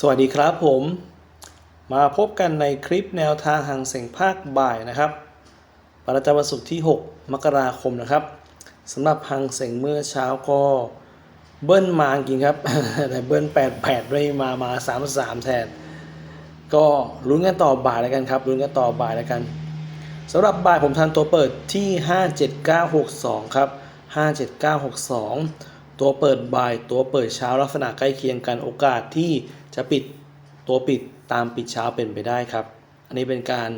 สวัสดีครับผม มาพบกันในคลิปแนวทางหางเสียงภาคบ่ายนะครับ ประจำวันศุกร์ที่ 6 มกราคมนะครับสำหรับหางเสียงเมื่อเช้าก็เบิ้ลมาจริงครับ แต่เบิ้ล8 8ด้วยมามา 3 3 แทน ก็ลุ้นกันต่อบ่ายแล้วกันครับลุ้นกันต่อบ่ายแล้วกันสำหรับบ่ายผมทันตัวเปิดที่ 57962 ครับ 57962 ตัวเปิดบ่ายตัวเปิดเช้าลักษณะใกล้เคียงกันโอกาสที่ จะปิดตัวปิดตามปิดเช้าเป็นไปได้ครับ อันนี้เป็นการ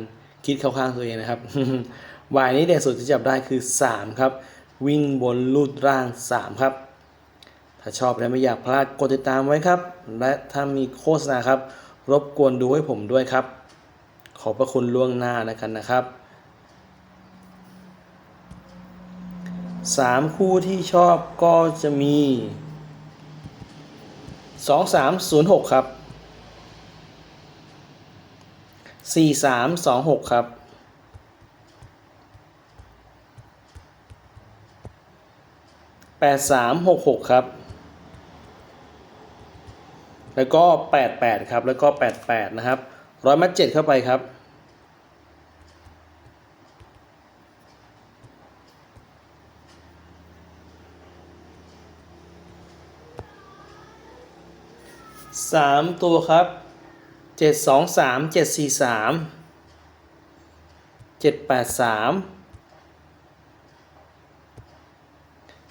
คิดเข้าข้างตัวเองนะครับบ่ายนี้เด่นสุดที่จับได้คือ 3 ครับ วิ่งบนลูดร่าง 3 ครับ ถ้าชอบและไม่อยากพลาดกดติดตามไว้ครับ และถ้ามีโฆษณาครับ รบกวนดูให้ผมด้วยครับ ขอบพระคุณล่วงหน้านะกันนะครับสามคู่ที่ชอบก็จะมี สองสามศูนย์หกครับสี่สามสองหกครับแปดสามหกหกครับ แล้วก็แปดแปดครับ แล้วก็แปดแปดนะครับ ร้อยมัดเจ็ดเข้าไปครับ สามตัวครับเจ็ดสองสามเจ็ดสี่สามเจ็ดแปดสาม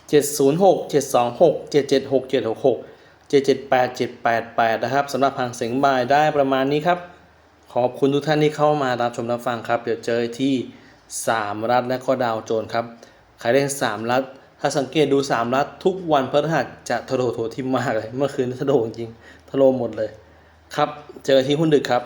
เจ็ดศูนย์หกเจ็ดสองหกเจ็ดเจ็ดหกเจ็ดหกหกเจ็ดเจ็ดแปดเจ็ดแปดแปดนะครับสำหรับหางเสียงบายได้ประมาณนี้ครับ ขอบคุณทุกท่านที่เข้ามารับชมรับฟังครับ เดี๋ยวเจอที่3รัฐและก็ดาวโจนครับ ใครเล่น3รัฐ ถ้าสังเกตดูสามรัฐทุกวันพฤหัสจะทะโลโถทิมมากเลย เมื่อคืนทะโลจริงทะโลหมดเลย ครับ เจอที่หุ้นดึกครับ